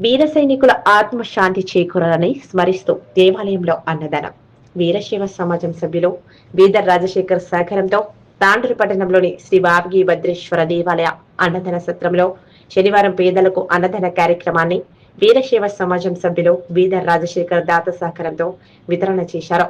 వీర సైనికుల ఆత్మశాంతి చేకూరాలని స్మరిస్తూ దేవాలయంలో అన్నదానం. వీరశైవ సమాజం సభ్యులు బీదర్ రాజశేఖర్ సహకారంతో తాండూరు పట్టణంలోని శ్రీ వార్గి భద్రేశ్వర దేవాలయ అన్నదాన సత్రంలో శనివారం పేదలకు అన్నదాన కార్యక్రమాన్ని వీరశైవ సమాజం సభ్యులు బీదర్ రాజశేఖర్ దాత సహకారంతో వితరణ చేశారు.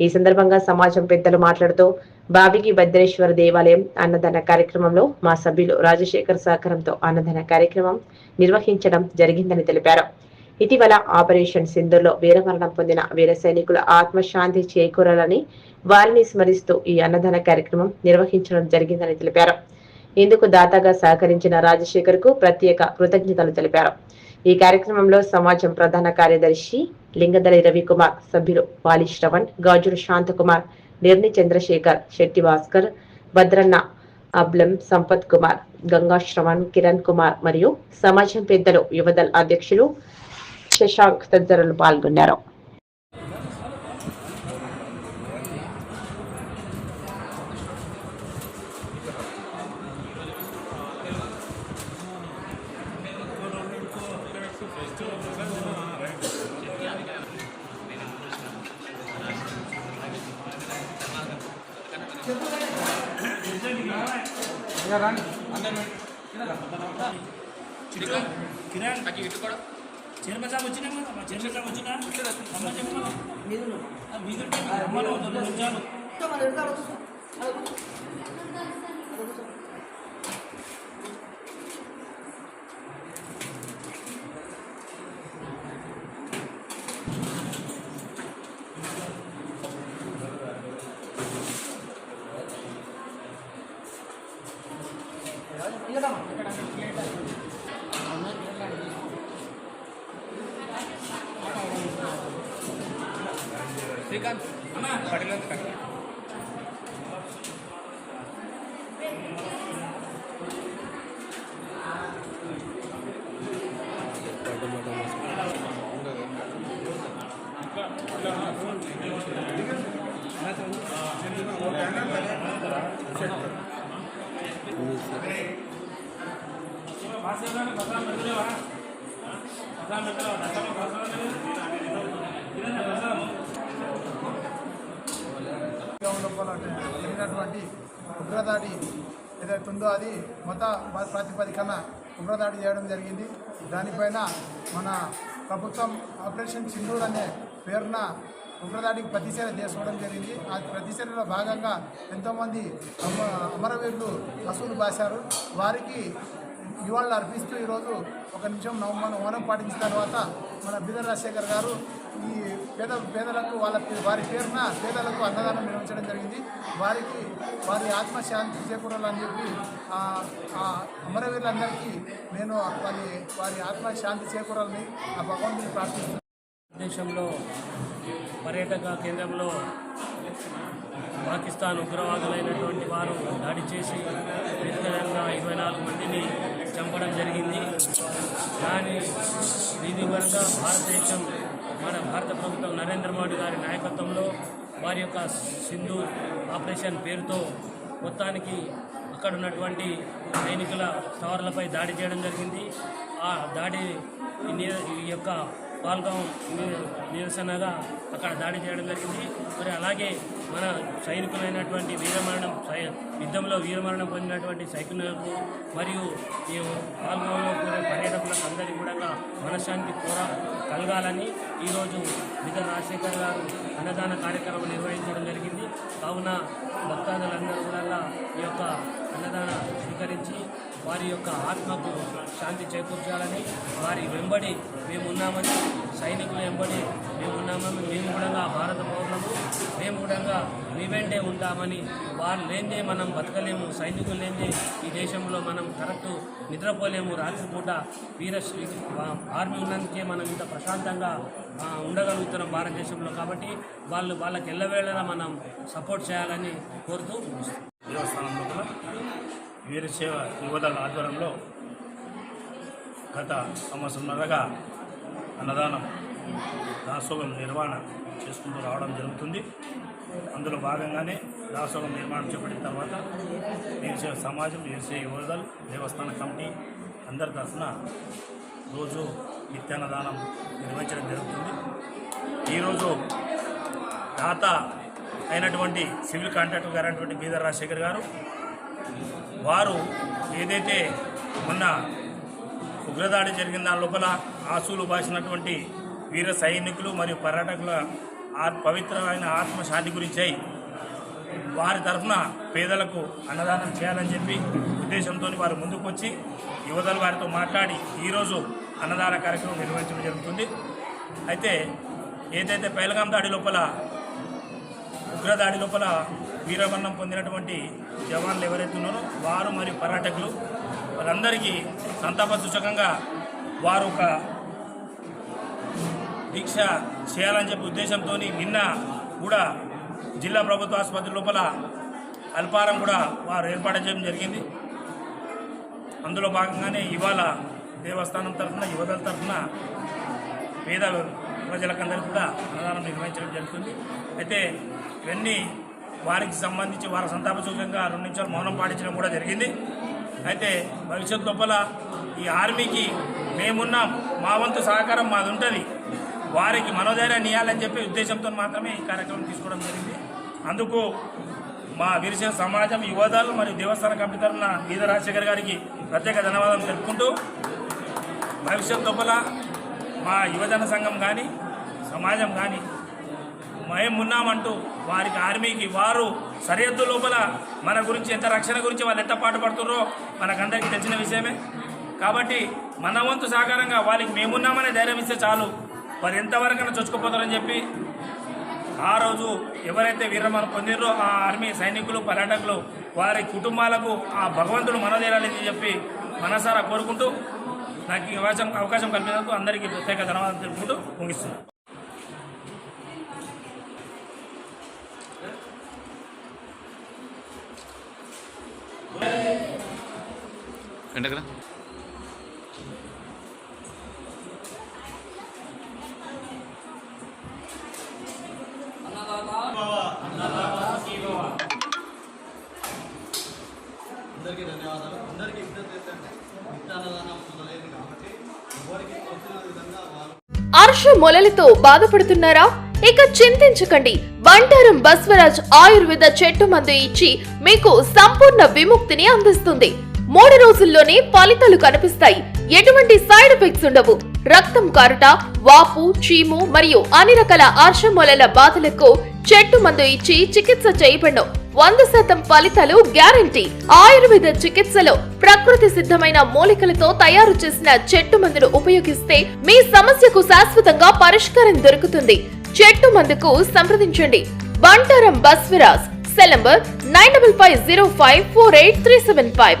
ఈ సందర్భంగా సమాజం పెద్దలు మాట్లాడుతూ బావిగి భద్రేశ్వర దేవాలయం అన్నదాన కార్యక్రమంలో మా సభ్యులు రాజశేఖర్ సహకారంతో అన్నదాన కార్యక్రమం నిర్వహించడం జరిగిందని తెలిపారు. ఇటీవల ఆపరేషన్ సింధూర్లో వీరమరణం పొందిన వీర సైనికుల ఆత్మశాంతి చేకూరాలని వారిని స్మరిస్తూ ఈ అన్నదాన కార్యక్రమం నిర్వహించడం జరిగిందని తెలిపారు. ఇందుకు దాతగా సహకరించిన రాజశేఖర్కు ప్రత్యేక కృతజ్ఞతలు తెలిపారు. ఈ కార్యక్రమంలో సమాజం ప్రధాన కార్యదర్శి లింగదలి రవికుమార్ సభ్యులు వాలి శ్రవణ్ గాజుడు శాంతకుమార్ నిర్ని చంద్రశేఖర్ శెట్టి భాస్కర్ భద్రన్న అబ్లం సంపత్ కుమార్ గంగా శ్రవణ్ కిరణ్ కుమార్ మరియు సమాజం పెద్దలు యువదల్ అధ్యక్షులు శశాంక్ తదితరులు పాల్గొన్నారు. కిరణ్ చైర్మన్ సాబ్ వచ్చినా మా చైర్మన్ సాబ్ వచ్చినా అమ్మ మీద శ్రీకాంత్ అన్న పడిలేదు కట్ట లోపల జరిగినటువంటి ఉగ్రదాడి ఏదైతే ఉందో అది మత ప్రాతిపదికన ఉగ్రదాడి చేయడం జరిగింది. దానిపైన మన ప్రభుత్వం ఆపరేషన్ సింధూర్ అనే పేరున ఉగ్రదాడికి ప్రతిచర్య చేసుకోవడం జరిగింది. ఆ ప్రతిచర్యలో భాగంగా ఎంతోమంది అమ అమరవీరులు అసూలు బాశారు. వారికి ఇవాళ అర్పిస్తూ ఈరోజు ఒక నిమిషం నవమానం మౌనం పాటించిన తర్వాత మన బిదర్ రాజశేఖర్ గారు ఈ పేద పేదలకు వాళ్ళ వారి పేరున పేదలకు అన్నదానం నిర్వహించడం జరిగింది. వారికి వారి ఆత్మశాంతి చేకూరాలని చెప్పి ఆ అమరవీరులందరికీ నేను వారి వారి ఆత్మశాంతి చేకూరాలని ఆ భగవంతుని ప్రార్థిస్తున్నాను దేశంలో పర్యాటక కేంద్రంలో పాకిస్తాన్ ఉగ్రవాదులైనటువంటి వారు దాడి చేసి వ్యక్తిగతంగా ఇరవై నాలుగు మందిని చంపడం జరిగింది. దాని దీని వల్ల భారతదేశం మన భారత ప్రభుత్వం నరేంద్ర మోడీ గారి నాయకత్వంలో వారి యొక్క సింధు ఆపరేషన్ పేరుతో మొత్తానికి అక్కడ ఉన్నటువంటి సైనికుల స్థావరాలపై దాడి చేయడం జరిగింది. ఆ దాడి ఈ యొక్క పాల్గొం నిరసనగా అక్కడ దాడి చేయడం జరిగింది. మరి అలాగే మన సైనికులైనటువంటి వీరమరణం సై యుద్ధంలో వీరమరణం పొందినటువంటి సైనికులకు మరియు ఈ పాల్గొనలో కూడా పర్యాటకులకు అందరికీ కూడా మనశ్శాంతి కూడా కలగాలని ఈరోజు మిగతా రాజశేఖర్ గారు అన్నదాన కార్యక్రమం నిర్వహించడం జరిగింది. కావున భక్తాదులందరూ కూడా ఈ యొక్క అన్నదాన స్వీకరించి వారి యొక్క ఆత్మకు శాంతి చేకూర్చాలని వారి వెంబడి మేము ఉన్నామని ఎంబడి మేమున్నామని మేము ఉన్నామని మేము కూడా భారత పౌరులము మేము కూడా మీ వెంటే ఉంటామని వారు లేనిదే మనం బతకలేము సైనికులు లేనిదే ఈ దేశంలో మనం కరెక్ట్ నిద్రపోలేము రాత్రిపూట వీర ఆర్మీ ఉన్నందుకే మనం ఇంత ప్రశాంతంగా ఉండగలుగుతున్నాం భారతదేశంలో కాబట్టి వాళ్ళు వాళ్ళకి ఎల్లవేళలా మనం సపోర్ట్ చేయాలని కోరుతూ ముగిస్తున్నాం. వీరసేవ యువదళ ఆధ్వర్యంలో గత సంవత్సరంన్నరగా అన్నదానం దాసోగం నిర్వహణ చేసుకుంటూ రావడం జరుగుతుంది. అందులో భాగంగానే దాసోగం నిర్మాణం చేపట్టిన తర్వాత వీరసేవ సమాజం వీరసేవ యువదళ్ దేవస్థాన కమిటీ అందరి తరఫున రోజు నిత్యాన్నదానం నిర్వహించడం జరుగుతుంది. ఈరోజు దాత అయినటువంటి సివిల్ కాంట్రాక్టర్ గారు అయినటువంటి బీదర్ రాజశేఖర్ గారు వారు ఏదైతే మొన్న ఉగ్రదాడి జరిగిన దాని లోపల ఆసులు బాసినటువంటి వీర సైనికులు మరియు పర్యాటకుల పవిత్రమైన ఆత్మశాంతి గురించి వారి తరఫున పేదలకు అన్నదానం చేయాలని చెప్పి ఉద్దేశంతో వారు ముందుకు వచ్చి యువతలు వారితో మాట్లాడి ఈరోజు అన్నదాన కార్యక్రమం నిర్వహించడం జరుగుతుంది. అయితే ఏదైతే పైలగాం దాడి లోపల ఉగ్రదాడి లోపల వీరమరణం పొందినటువంటి జవాన్లు ఎవరైతే ఉన్నారో వారు మరియు పర్యాటకులు వారందరికీ సంతాప సూచకంగా వారు ఒక దీక్ష చేయాలని చెప్పి ఉద్దేశంతో నిన్న కూడా జిల్లా ప్రభుత్వ ఆసుపత్రి లోపల అల్పారం కూడా వారు ఏర్పాటు చేయడం జరిగింది. అందులో భాగంగానే ఇవాళ దేవస్థానం తరఫున యువతల తరఫున పేద ప్రజలకందరికీ కూడా అన్నదానం నిర్వహించడం జరుగుతుంది. అయితే ఇవన్నీ వారికి సంబంధించి వారి సంతాప సూచకంగా రెండు నిమిషాలు మౌనం పాటించడం కూడా జరిగింది. అయితే భవిష్యత్ లోపల ఈ ఆర్మీకి మేమున్నాం. మా వంతు సహకారం మాది ఉంటుంది వారికి మనోధైర్యాన్ని ఇవ్వాలని చెప్పే ఉద్దేశంతో మాత్రమే ఈ కార్యక్రమం తీసుకోవడం జరిగింది. అందుకు మా విరిసిన సమాజం యువదాలు మరియు దేవస్థాన కమిటీ తరఫున ఈద రాజశేఖర్ గారికి ప్రత్యేక ధన్యవాదాలు తెలుపుకుంటూ భవిష్యత్ లోపల మా యువజన సంఘం కానీ సమాజం కానీ మేము ఉన్నామంటూ వారికి ఆర్మీకి వారు సరిహద్దు లోపల మన గురించి ఎంత రక్షణ గురించి వాళ్ళు ఎంత పాటు పడుతున్నారో మనకందరికీ తెలిసిన విషయమే. కాబట్టి మన వంతు సహకారంగా వాళ్ళకి మేమున్నామనే ధైర్యం ఇస్తే చాలు. వారు ఎంతవరకైనా చొచ్చుకుపోతారని చెప్పి ఆ రోజు ఎవరైతే వీరమరణం పొందిరో ఆ ఆర్మీ సైనికులు పర్యాటకులు వారి కుటుంబాలకు ఆ భగవంతుడు మనదేరాలని చెప్పి మనసారా కోరుకుంటూ నాకు ఈ అవకాశం అవకాశం కల్పించినందుకు అందరికీ ప్రత్యేక ధన్యవాదాలు తెలుపుకుంటూ ముగిస్తున్నాను. వెంటకరా అందరికీ ధన్యవాదాలు. అందరికీ విజ్ఞప్తి ఏంటంటే కాబట్టి ఎవరికి తోచిన విధంగా వాళ్ళు అర్ష మొలలతో బాధపడుతున్నారా? ఇక చింతించకండి. బండారం బస్వరాజ్ ఆయుర్వేద చెట్టు మందు ఇచ్చి మీకు సంపూర్ణ విముక్తిని అందిస్తుంది. మూడు రోజుల్లోనే ఫలితాలు కనిపిస్తాయి. ఎటువంటి సైడ్ ఎఫెక్ట్స్ ఉండవు. రక్తం కారుట వాపు చీము మరియు అన్ని రకాల ఆర్షమూలల బాధలకు చెట్టు మందు ఇచ్చి చికిత్స చేయబడను. వంద శాతం ఫలితాలు గ్యారంటీ. ఆయుర్వేద చికిత్సలో ప్రకృతి సిద్ధమైన మూలికలతో తయారు చేసిన చెట్టు మందును ఉపయోగిస్తే మీ సమస్యకు శాశ్వతంగా పరిష్కారం దొరుకుతుంది. చెట్టు మందుకు సంప్రదించండి. Bantaram Basviraj cell number nine double five zero five four eight three seven five.